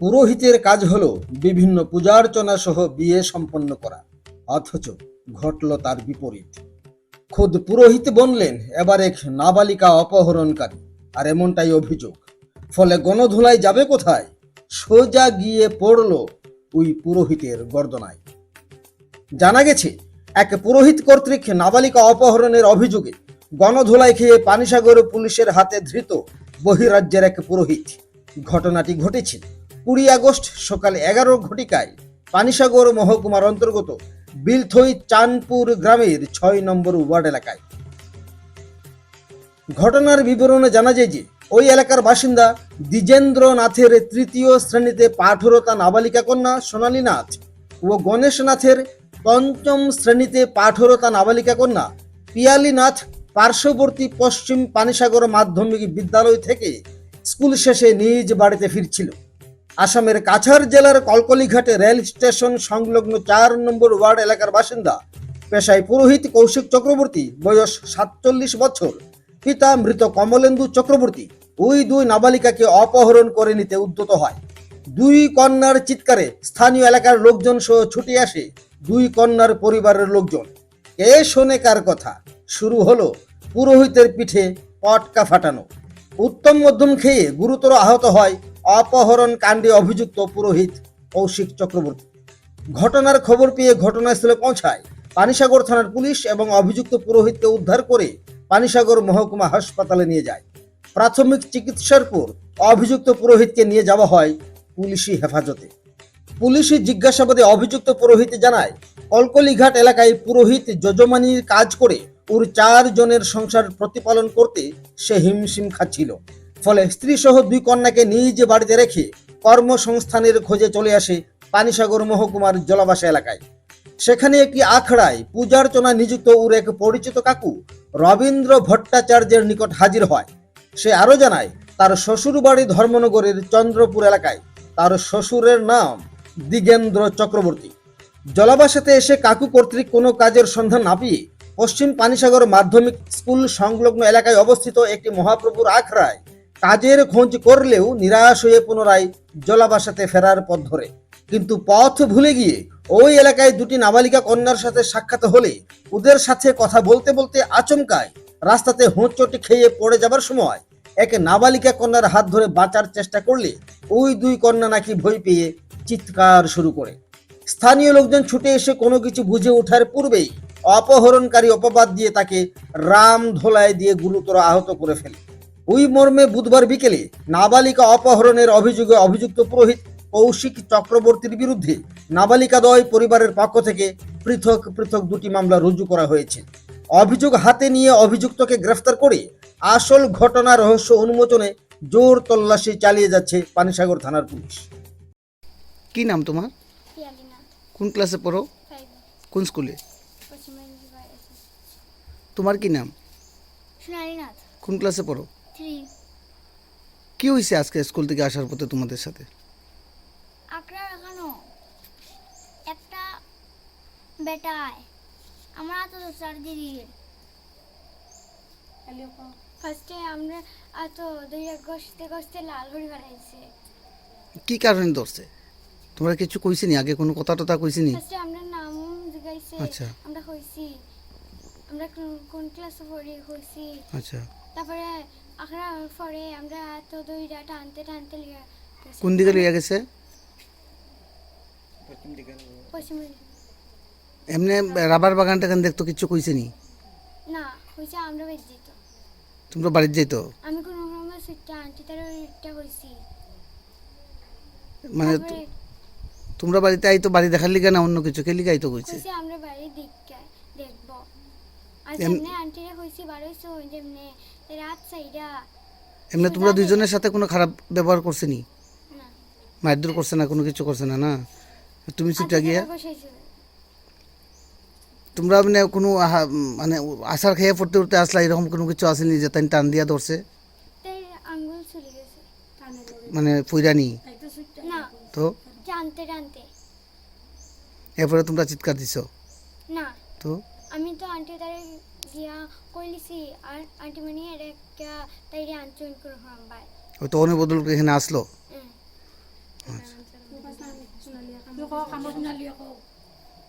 পুরোহিতের কাজ হলো বিভিন্ন পূজার্চনা সহ বিয়ে সম্পন্ন করা, অথচ ঘটল তার বিপরীত। খোদ পুরোহিত বনলেন এবার এক নাবালিকা অপহরণকারী, আর এমনটাই অভিযোগ। ফলে গণধুলাই যাবে কোথায়? সোজা গিয়ে পড়ল ওই পুরোহিতের গর্দনায়। জানা গেছে, এক পুরোহিত কর্তৃক নাবালিকা অপহরণের অভিযোগে গণধোলাই খেয়ে পানিসাগর পুলিশের হাতে ধৃত বহিরাজ্যের এক পুরোহিত। ঘটনাটি ঘটেছে। কুড়ি আগস্ট সকাল এগারো ঘটিকায় পানিসাগর মহকুমার অন্তর্গত বিলথই চাঁদপুর গ্রামের ছয় নম্বর ওয়ার্ড এলাকায়। ঘটনার বিবরণে জানা যায় যে, ওই এলাকার বাসিন্দা দ্বিজেন্দ্র নাথের তৃতীয় শ্রেণীতে পাঠরতা নাবালিকা কন্যা সোনালী নাথ ও গণেশ নাথের পঞ্চম শ্রেণীতে পাঠরতা নাবালিকা কন্যা পিয়ালি নাথ পার্শ্ববর্তী পশ্চিম পানিসাগর মাধ্যমিক বিদ্যালয় থেকে স্কুল শেষে নিজ বাড়িতে ফিরছিল। আসামের কাছাড় জেলার কলকলিঘাটে রেল স্টেশন সংলগ্ন চার নম্বর ওয়ার্ড এলাকার বাসিন্দা, পেশায় পুরোহিত কৌশিক চক্রবর্তী, বয়স সাতচল্লিশ বছর। পিতা মৃত কমলেন্দু চক্রবর্তী, ওই দুই নাবালিকাকে অপহরণ করে নিতে উদ্যত হয়। দুই কন্যার চিৎকারে স্থানীয় এলাকার লোকজন সহ ছুটে আসে দুই কন্যার পরিবারের লোকজন। এ শোনে কার কথা? শুরু হলো পুরোহিতের পিঠে পটকা ফাটানো। উত্তম মধ্যম খেয়ে গুরুতর আহত হয় অপহরণ কাণ্ডে অভিযুক্ত পুরোহিত কৌশিক চক্রবর্তী। ঘটনার খবর পেয়ে ঘটনাস্থলে পৌঁছায় পানিসাগর থানার পুলিশ এবং অভিযুক্ত পুরোহিতকে উদ্ধার করে পানিসাগর মহকুমা হাসপাতালে নিয়ে যায়। প্রাথমিক চিকিৎসার পর অভিযুক্ত পুরোহিতকে নিয়ে যাওয়া হয় পুলিশি হেফাজতে। পুলিশি জিজ্ঞাসাবাদে অভিযুক্ত পুরোহিত জানায়, কলকলিঘাট এলাকায় পুরোহিত যজমানির কাজ করে ওর চার জনের সংসার প্রতিপালন করতে সে হিমশিম খাচ্ছিল। ফলে স্ত্রী সহ দুই কন্যাকে নিজ বাড়িতে রেখে কর্মসংস্থানের খোঁজে চলে আসে পানিসাগর মহকুমার জলাবাসা এলাকায়। সেখানে একটি আখড়ায় পূজার্চনা নিযুক্ত ওর এক পরিচিত কাকু রবীন্দ্র ভট্টাচার্যের নিকট হাজির হয়। সে আরও জানায়, তার শ্বশুর বাড়ি ধর্মনগরের চন্দ্রপুর এলাকায়। তার শ্বশুরের নাম দিগেন্দ্র চক্রবর্তী। জলাবাসাতে এসে কাকু কর্তৃক কোনো কাজের সন্ধান না পেয়ে পশ্চিম পানিসাগর মাধ্যমিক স্কুল সংলগ্ন এলাকায় অবস্থিত একটি মহাপ্রভুর আখড়ায় কাজের খোঁজ করলেও নিরাশ হয়ে পুনরায় জলাবাসাতে ফেরার পথ ধরে। কিন্তু পথ ভুলে গিয়ে ওই এলাকায় দুটি নাবালিকা কন্যার সাথে সাক্ষাৎ হলে ওদের সাথে কথা বলতে বলতে আচমকায় রাস্তাতে হোঁচটি খেয়ে পড়ে যাবার সময় এক নাবালিকা কন্যার হাত ধরে বাঁচার চেষ্টা করলে ওই দুই কন্যা নাকি ভয় পেয়ে চিৎকার শুরু করে। স্থানীয় লোকজন ছুটে এসে কোনো কিছু বুঝে ওঠার পূর্বেই অপহরণকারী অপবাদ দিয়ে তাকে রাম ধোলায় দিয়ে গুরুতর আহত করে ফেলে। ওই মর্মে বুধবার বিকেলে নাবালিকা অপহরণের অভিযোগে অভিযুক্ত পুরোহিত কৌশিক চক্রবর্তীর বিরুদ্ধে নাবালিকাদয় পরিবারের পক্ষ থেকে পৃথক পৃথক দুটি মামলা রুজু করা হয়েছে। অভিযোগ হাতে নিয়ে অভিযুক্তকে গ্রেফতার করে আসল ঘটনা রহস্য উন্মোচনে জোর তল্লাশি চালিয়ে যাচ্ছে পানিসাগর থানার পুলিশ। কি নাম তোমার? কোন ক্লাসে পড়ো? কোন স্কুলে? তোমার কি নাম? কোন ক্লাসে পড়ো? কি হয়েছে আজকে স্কুল থেকে আসার পথে তোমাদের সাথে? আকরা এখানো একটা বেটায়। আমরা তো চার দিদির। ফার্স্টে আমরা এত দুই এক গসতে গসতে লাল হরি বেড়াইছে কি কারণে ধরছে? তোমরা কিছু কইছি নি আগে কোনো কথা টথা কইছি নি ফার্স্টে আমরা নাম জিগাইছে। আচ্ছা। আমরা কইছি আমরা কোন- কোন ক্লাসে পড়ি কইছি। আচ্ছা। তারপরে আকরা পরে আমরা এত দুইটা টানতে টানতে লিয়া কোন দিকে লইয়া গেছে? পশ্চিম দিকে এমনি রাবার বাগান টাগান দেখতো কিছু কইছে নি? না হয়েছে আমরা বেশ যেত তোমরা বাড়িতে যাইতো? আমি কোনো রকমের সুইটটা আন্টি তার ইটটা হয়েছি মানে তোমরা বাড়িতে আইতো বাড়ি দেখার লিগা না অন্য কিছু? কে লিগা আইতো কইছে? হয়েছে আমরা দিকটা দেখব। আর যেমনি আন্টিরা হয়েছি বারোইছো যেমনি এমনি তোমরা দুইজনের সাথে কোনো খারাপ ব্যবহার করছে নি? না। মারধর করছে না কোনো কিছু করছে না না? তুমি ছুটে গিয়া তোমরা মানে কোনো মানে আশার খেয়ে পড়তে উঠতে আসলা এরকম কোনো কিছু আসেনি যে তাই টান দিয়া ধরছে? মানে ফুইরানি না? তো? এরপরে তোমরা চিৎকার দিছ? না। তো? আমি তো আন্টি তারে গিয়া কইলিছি আর আন্টি মানে এর একটা তাইরে আনচুন করে হাম্বাই ওই তো অনেক বদল এখানে আসলো? হুম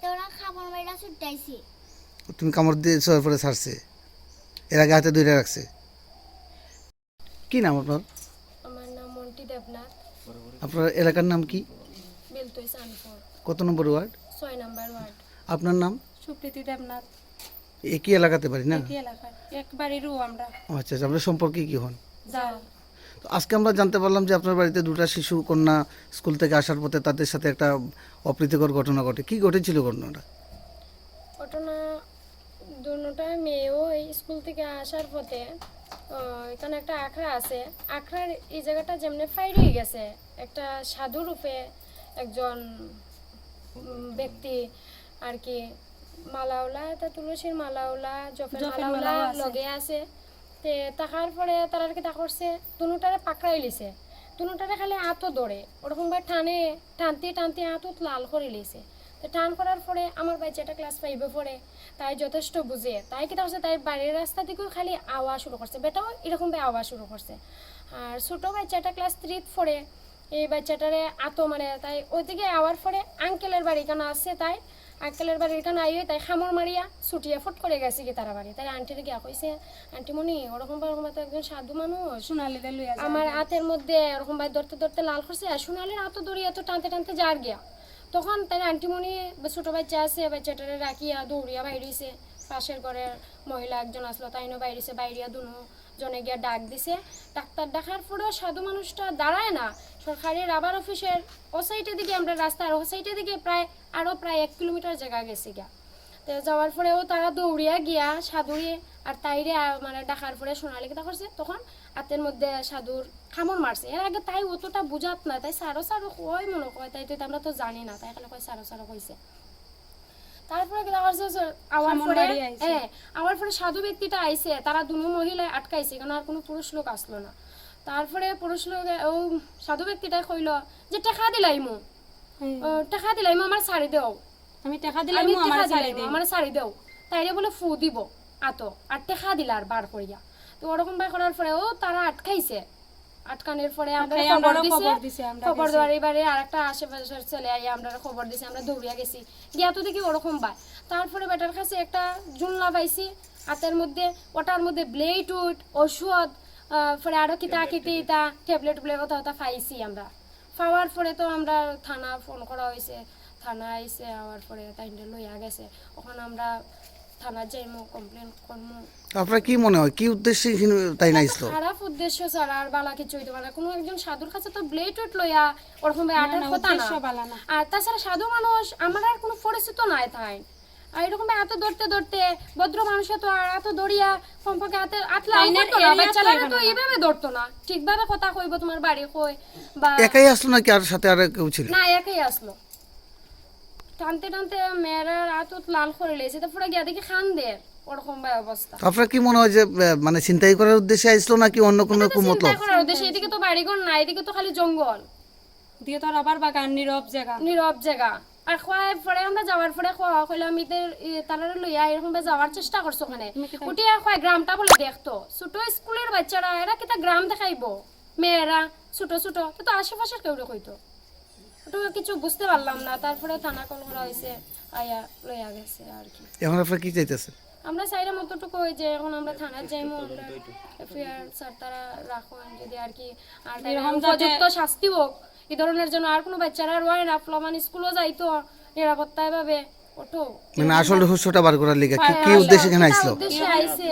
তো ওরা খাবার মেয়েরা ছুটাইছি তুমি কামড় দিয়ে পরে ছাড়ছে। এর আগে হাতে দুইটা রাখছে। কি নাম আপনার? আমার নাম মন্টি দেবনাথ। আপনার এলাকার নাম কি? বেলতই সানপুর। কত নম্বর ওয়ার্ড? ছয় নাম্বার ওয়ার্ড। আপনার নাম? সুপ্রীতি দেবনাথ। একই এলাকাতে পারি না? কি এলাকার একবারেরও আমরা। আচ্ছা আচ্ছা আপনার সম্পর্কে কি হন? যাও। তো আজকে আমরা জানতে পারলাম যে আপনার বাড়িতে দুটো শিশু কন্যা স্কুল থেকে আসার পথে তাদের সাথে একটা অপ্রীতিকর ঘটনা ঘটে। কি ঘটেছিল ঘটনাটা? ঘটনা দুটা মেয়েও এই স্কুল থেকে আসার পথে এখানে একটা আখড়া আছে। আখড়ার এই জায়গাটা যেমনি ফাইরিয়ে গেছে একটা সাধু রূপে একজন ব্যক্তি আর কি মালাওলা তা তুলসীর মালাওলা জফের মালাওলা লগে আছে। তে তাকার পরে তারা আর কি করছে দুটারে পাকড়াই লিছে। দুটারে খালি আতো দৌড়ে ওরকম ভাবে টানে টানতে টানতে আতত লাল করে লিছে। তো টান করার পরে আমার বাচ্চাটা ক্লাস ফাইভে পড়ে তাই যথেষ্ট বুঝে। তাই কি করছে তাই বাড়ির রাস্তা থেকেও খালি আওয়াজ শুরু করছে। বেটাও এরকম ভাবে আওয়াজ শুরু করছে। আর ছোটো বাচ্চাটা ক্লাস থ্রিত পড়ে এই বাচ্চাটারে আতো মানে তাই ওইদিকে আওয়ার পরে আঙ্কেলের বাড়ি কেন আসছে তাই আঙ্কেলের বাড়ির কেন আইয়ে তাই খামর মারিয়া ছুটিয়া ফট করে গেছে কি তারা বাড়ি। তাই আন্টির গিয়া কইছে আন্টি মনি ওরকম ওরকম তো একজন সাধু মানুষ। সোনালি দে লইয়া আমার হাতের মধ্যে ওরকম ভাই ধরতে ধরতে লাল করছে আর সোনালির হাতও দড়ি এত টানতে টানতে যার গিয়া। তখন তাই আন্টিমণি ছোট বাচ্চা আছে বাচ্চাটারে রাখিয়া দৌড়িয়া বাইরেছে পাশের ঘরের মহিলা একজন আসলো তাইনও বাইরেছে বাইরিয়া দুনো জনে গিয়া ডাক দিছে। ডাক্তার দেখার পরেও সাধু মানুষটা দাঁড়ায় না। সরকারি রাবার অফিসের ও সাইডের দিকে আমরা রাস্তার ও সাইডের দিকে প্রায় আরও প্রায় এক কিলোমিটার জায়গা গেছি গিয়া। তো যাওয়ার পরেও তারা দৌড়িয়া গিয়া সাধুরে আর তাইরে মানে ডাকার পরে সোনালি কথা করছে তখন হাতের মধ্যে সাধুর খামর মারছে। এর আগে তাই অতটা বুঝাত না, তাই সারো সারো কয় মনে কয়, তাই তো আমরা তো জানি না, তাই কয় সারো সারো কইছে। তারপরে যাচ্ছে আওয়ার পরে। হ্যাঁ আওয়ার পরে সাধু ব্যক্তিটা আইছে তারা দুনো মহিলা আটকাইছে কারণ আর কোনো পুরুষ লোক আসলো না। তারপরে পুরুষ লোক ও সাধু ব্যক্তিটা কইলো যে টাকা দিলাইমু ও, টাকা দিলাইমু আমার শাড়ি দেও। আমি টাকা দিলাম আমি আমার টেকা ছাড়ে আমার শাড়ি দেও। তাইরে বলে ফু দিব আতো আর টেকা দিলার বার করিয়া। তো ওরকম বার করার পরে ও তারা আটকাইছে। আটকানোর পরে আমরা খবর দিছে খবর দিছি, আমরা খবর গেছি। দেওয়ার এবারে আর একটা আশেপাশের ছেলে আইয়া আমরা খবর দিছি আমরা দৌড়িয়া গেছি। গিয়া তো দেখি ওরকম বাই। তারপরে বেটার কাছে একটা জুনলা পাইছি হাতের মধ্যে ওটার মধ্যে ব্লেড উড ওষুধ পরে আরও কিতা কিতি তা ট্যাবলেট টুবলেট কথা কথা পাইছি আমরা। পাওয়ার পরে তো আমরা থানা ফোন করা হয়েছে থানা আইসে আওয়ার পরে তাইলে লইয়া গেছে। ওখানে আমরা থানা যাইমু কমপ্লেন করমু। আপনার কি মনে হয়? কি উদ্দেশ্যে তাই না খারাপ উদ্দেশ্য ছাড়া আর বালা কিছু হইতে পারে কোনো একজন সাধুর কাছে তো ব্লেড লইয়া ওরকম ভাবে আটার কথা না। বালা না। আর তাছাড়া সাধু মানুষ আমার আর কোনো পরিচিত নাই তাই। আর এরকম ভাবে এত ধরতে ধরতে ভদ্র মানুষে তো আর এত দড়িয়া কমপক্ষে হাতে করতো না বাচ্চারা তো তো এইভাবে ধরতো না। ঠিকভাবে কথা কইব তোমার বাড়ি কই বা একাই আসলো নাকি আর সাথে আর কেউ ছিল? না একাই আসলো। টানতে টানতে মেয়েরা রাত লাল করে লেছে তারপরে গিয়া দেখি খান দে ওরকম অবস্থা আপনার কি মনে হয় যে মানে চিন্তাই করার উদ্দেশ্যে আসলো নাকি অন্য কোনো মতলব? চিন্তা করার উদ্দেশ্যে এদিকে তো বাড়িঘর না এদিকে তো খালি জঙ্গল দিয়ে তো আবার বাগান নীরব জায়গা নীরব জায়গা আর খোয়ার পরে আমরা যাওয়ার পরে খোয়া ইদের তারা লইয়া এরকম ভাবে যাওয়ার চেষ্টা করছ ওখানে উঠে আর খোয়া গ্রামটা বলে দেখতো। ছোট স্কুলের বাচ্চারা এরা কিতা গ্রাম দেখাইবো? মেয়েরা ছোট ছোট তো তো আশেপাশের কেউ কইতো। ওটা কিছু বুঝতে পারলাম না। তারপরে থানা কল করা হয়েছে আয়া লইয়া গেছে আর কি। এখন আপনার কি চাইতেছেন? আমরা চাইলাম অতটুকু ওই যে এখন আমরা থানার যাইমু আমরা এফআইআর স্যার তারা রাখুন যদি আর কি আর এরকম উপযুক্ত শাস্তি হোক এই ধরনের জন্য আর কোনো বাচ্চারা আর হয় না ফলমান স্কুলও যাইতো নিরাপত্তায় ভাবে ওঠো। মানে আসল রহস্যটা বার করার লিগা কি উদ্দেশ্যে এখানে আসলো উদ্দেশ্যে আইছে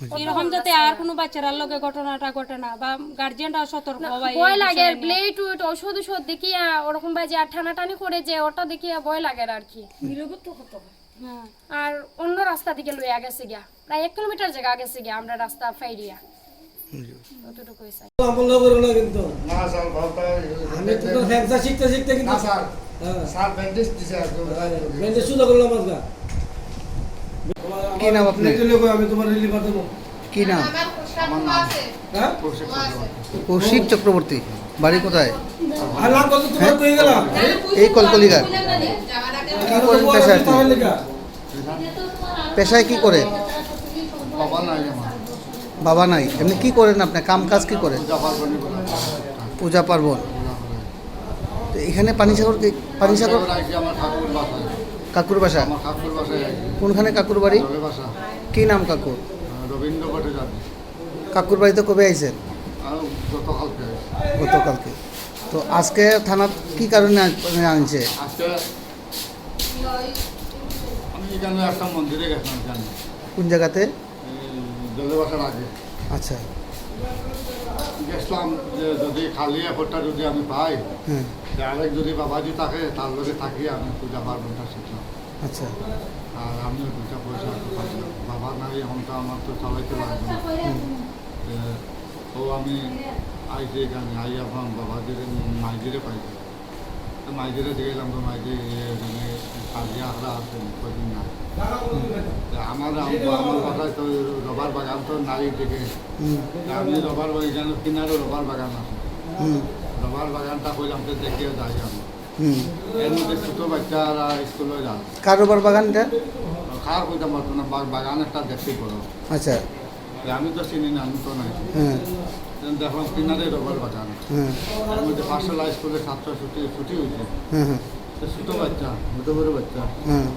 এরকম যাতে আর কোনো বাচ্চারার লগে ঘটনাটা ঘটে না বা গার্জিয়ানরা সতর্ক হয় ভয় লাগে ব্লেড উইট ওষুধ ওষুধ দেখিয়া ওরকম ভাই যে আর টানাটানি করে যে ওটা দেখিয়া ভয় লাগে আর কি। হ্যাঁ। আর অন্য রাস্তা দিকে লইয়া গেছে গিয়া প্রায় এক কিলোমিটার জায়গা গেছে গিয়া আমরা রাস্তা ফাইরিয়া। আমি তো শিখতে শিখতে কিন্তু স্যার। হ্যাঁ। স্যার ব্যান্ডেজ দিছে আর শুধু করলাম আজকে কি নাম আপনার? লিখে লিখো, আমি তোমার রিলিভার দেবো কি নাম? হ্যাঁ? কৌশিক চক্রবর্তী বাড়ি কোথায়? গেলাম এই কলকলিগার কি করেন পেশায় আপনি? পেশায় কি করে? বাবা নাই আমার। এমনি কি করেন আপনি? কাম কাজ কি করেন? পূজা পার্বণী এখানে পানিসাগর কি- পানিসাগর পানিসাগর কাকুর বাসা? আমার ঠাকুর বাসায় কোনখানে কাকুর বাড়ি? বাসা। কি নাম কাকুর রবীন্দ্র ভট্টাচার্য কাকুর বাড়িতে কবে আইছেন? গতকালকে গতকালকে। তো আজকে থানাত কি কারণে আনছে? আজকে আমি এখানে একটা মন্দিরে গেছিলাম কোন জায়গাতে? আগে। আচ্ছা। গেছিলাম যে যদি খালি এফোর্টটা যদি আমি পাই হ্যাঁ। আরেক যদি বাবাজি থাকে তার লগে থাকি আমি পূজা পার্বণটা শিখলাম আচ্ছা। আর আমিও দুটা পয়সা বাবা নাই এখন তো আমার তো চালাইতে লাগবে। ও আমি আইছি এখানে আই এখন বাবাজির মাইজিরে পাইছি। তো মাইজিরে গেলাম তো মাইজি কাজিয়া আখড়া আছে কদিন না। আমার আমার বাসায় তো রবার বাগান তো নাই তা আমি রবার বাগান কিনারে রবার বাগান আছে। রবার বাগানটা কইলাম তো দেখিয়ে যাই আমি। এর মধ্যে ছোটো বাচ্চারা স্কুলে যায় কারোবার বাগান এটা খার কইতাম পারতো না বাগান একটা দেখতে করো আচ্ছা। আমি তো চিনি না আমি তো নাই। দেখলাম কিনারে রবার বাগান। মধ্যে পাঠশালা স্কুলে ছাত্র ছুটি ছুটি হয়েছে তো ছোটো বাচ্চা ছোটো বড় বাচ্চা হ্যাঁ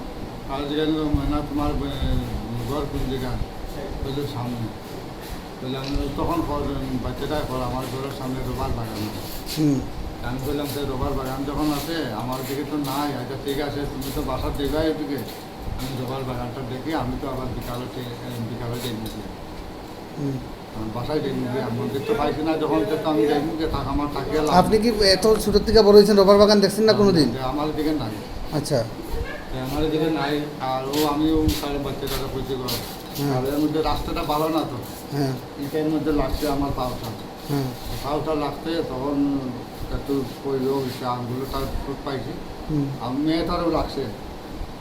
যেখানে মানে তোমার ঘর কোন জায়গা বলছে সামনে বলে আমি তখন কর- বাচ্চাটা কর আমার ঘরের সামনে রবার বাগান আমি বললাম যে রবার বাগান যখন আছে আমার দিকে তো নাই আচ্ছা ঠিক আছে তুমি তো বাসার দেখাই ওদিকে আমি রবার বাগানটা দেখি আমি তো আবার বিকালে বিকালে দেখবি আপনি কি এত ছোটোর থেকে বড় হয়েছেন? রবার বাগান দেখছেন না কোনোদিন? যে আমার দিকে নাই। আচ্ছা। আমার দিকে নাই আর ও আমিও তার বাচ্চাটা খুঁজে কর। হুম। আর এর মধ্যে রাস্তাটা ভালো না তো। হ্যাঁ। এটার মধ্যে লাগছে আমার পাউটা হ্যাঁ। পাউটা লাগতে তখন একটু হয়েছে আঙুলো তার পাইছি। আর মেয়েটারও লাগছে।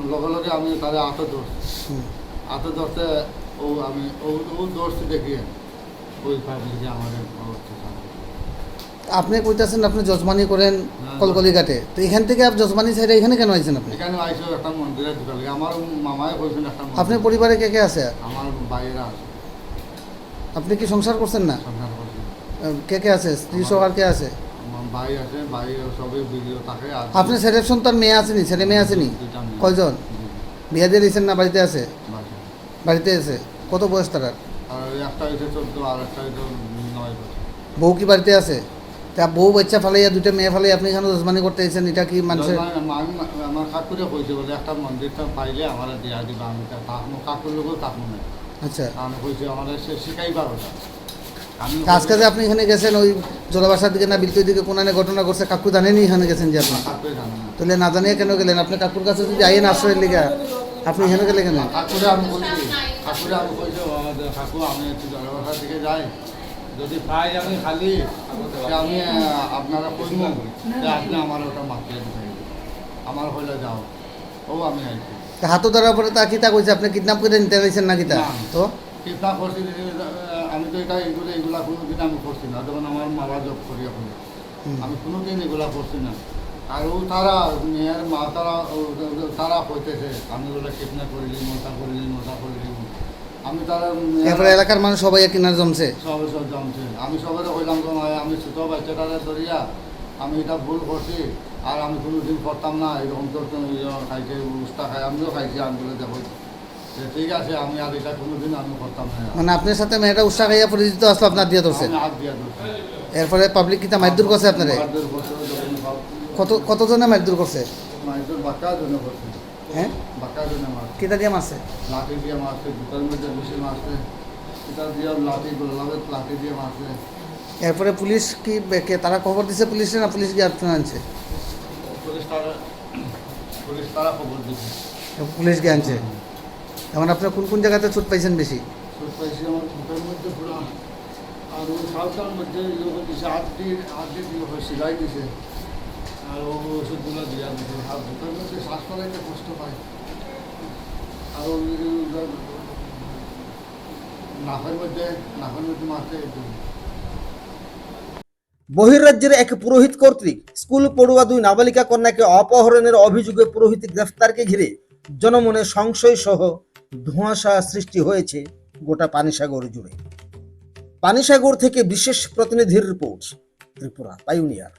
লগে লগে আমি তাদের আতো ধরছি। আতো ধরতে ও আমি ও ও ধরছি দেখিয়ে। ওই ভাবলি আমাদের অত্যাচার। আপনি কইতাছেন আপনি যজমানি করেন হ্যাঁ। কলকলি ঘাটে তো এখান থেকে আপনি যজমানি সাইডে এখানে কেন আইছেন আপনি? এখানে আইসো একটা মন্দিরে ঢুকালি আমার মামায় কইছেন একটা আপনার পরিবারে কে কে আছে? আমার বাইরে আছে। আপনি কি সংসার করছেন না? কে কে আছে? স্ত্রী সহ আর কে আছে? আমার ভাই আছে ভাই সবই ভিডিও থাকে আর আপনার ছেলের সন্তান মেয়ে আসেনি ছেলে মেয়ে আসেনি কয়জন? বিয়ে দিয়ে দিয়েছেন না বাড়িতে আছে? বাড়িতে। আছে। কত বয়স তার একটা হয়েছে চোদ্দ আর একটা হয়েছে নয় বছর। বউ কি বাড়িতে আছে? তা বউ বাচ্চা ফালাইয়া দুইটা মেয়ে ফালাইয়া আপনি এখানে যজমানি করতে এসেছেন? এটা কি মানুষের আমি- আমি- আমার কাকুরে কইছে বলে একটা মন্দিরটা পাইলে আমার দিয়া দিবা আমি তা কাকুর লোকও তাকমো না আচ্ছা। আমি কইছি আমার সে শিখাইবার ওটা আজকে যে আপনি এখানে গেছেন ওই জলবাসার দিকে না বিলতুর দিকে কোনানে ঘটনা করছে কাকু জানেনি এখানে গেছেন যে আপনি? তাহলে না জানিয়ে কেন গেলেন? আপনি কাকুর কাছে যদি আইন আশ্রয়ের লিগা আপনি এখানে গেলে কেন? ঠাকুরে আমি বলছি ঠাকুরে আমি আমাদের ঠাকুর আমি একটু জলবাসার দিকে যাই। যদি পাই আমি খালি আমি আপনারা কইব আপনি আমার ওটা মাতিয়ে দিবেন। আমার হইলে যাও। ও আমি আইছি। তা হাতও ধরার পরে তা কিতা কইছে? আপনি কিডন্যাপ করে নিতে পারছেন না। কিতা তো? চিন্তা করছি আমি তো এটা এগুলো এগুলা কোনোদিন আমি করছি না। যখন আমার মারা জব করি এখন। আমি কোনোদিন এগুলা করছি না। আর ও তারা মেয়ের মা তারা তারা কইতেছে আমি ওগুলো কিডন্যাপ করিলি মোটা করিলি মোটা করিলি আমি তারা এরপরে এলাকার মানুষ সবাই কিনার জমছে। সব সব জমছে। আমি সবাই কইলাম তো মায়, আমি ছোটো বাচ্চাটারে ধরিয়া আমি এটা ভুল করছি আর আমি কোনোদিন করতাম না এরকম তো খাইছে উস্তা খাই আমিও খাইছি আমি বলে দেখো ঠিক আছে আমি আর এটা কোনোদিন আমি করতাম না। মানে আপনার সাথে মেয়েটা উৎসাহ খাইয়া পরিচিত আসলো আপনার দিয়ে ধরছে এরপরে পাবলিক কিতা মারদুর করছে আপনারে বাহাদুর বছর যখন ভাব- কত কতজনে মারদুর করছে? বাঁকা করছে। হ্যাঁ? বাঁকা জন্য মারছে কিতা দিয়ে মারছে লাঠি দিয়ে মারছে জুতার মধ্যে বেশি মারছে এটা দিয়ে লাঠি গোলাপের লাঠি দিয়ে মারছে এরপরে পুলিশ কি তারা খবর দিছে পুলিশে না পুলিশ আপনার আনছে? পুলিশ তারা পুলিশ তারা খবর পুলিশ গিয়ে আনছে? এখন আপনার কোন কোন জায়গাতে ছুট পাইছেন বেশি? পাইছি আমার মধ্যে পুরো আর ওই মধ্যে ইয়ে দিছে হাত দিয়ে হাত দিয়ে দিয়ে সেলাই দিছে। আর ওষুধগুলো আর মধ্যে শ্বাস কষ্ট পায়। আর নাকের মধ্যে নাকের মধ্যে মারতে একটু বহির্রাজ্যের এক পুরোহিত কর্তৃক স্কুল পড়ুয়া দুই নাবালিকা কন্যাকে অপহরণের অভিযোগে পুরোহিত গ্রেফতারকে ঘিরে জনমনে সংশয় সহ ধোঁয়াশা সৃষ্টি হয়েছে গোটা পানিসাগর জুড়ে। পানিসাগর থেকে বিশেষ প্রতিনিধির রিপোর্ট ত্রিপুরা, পাইউনিয়ার।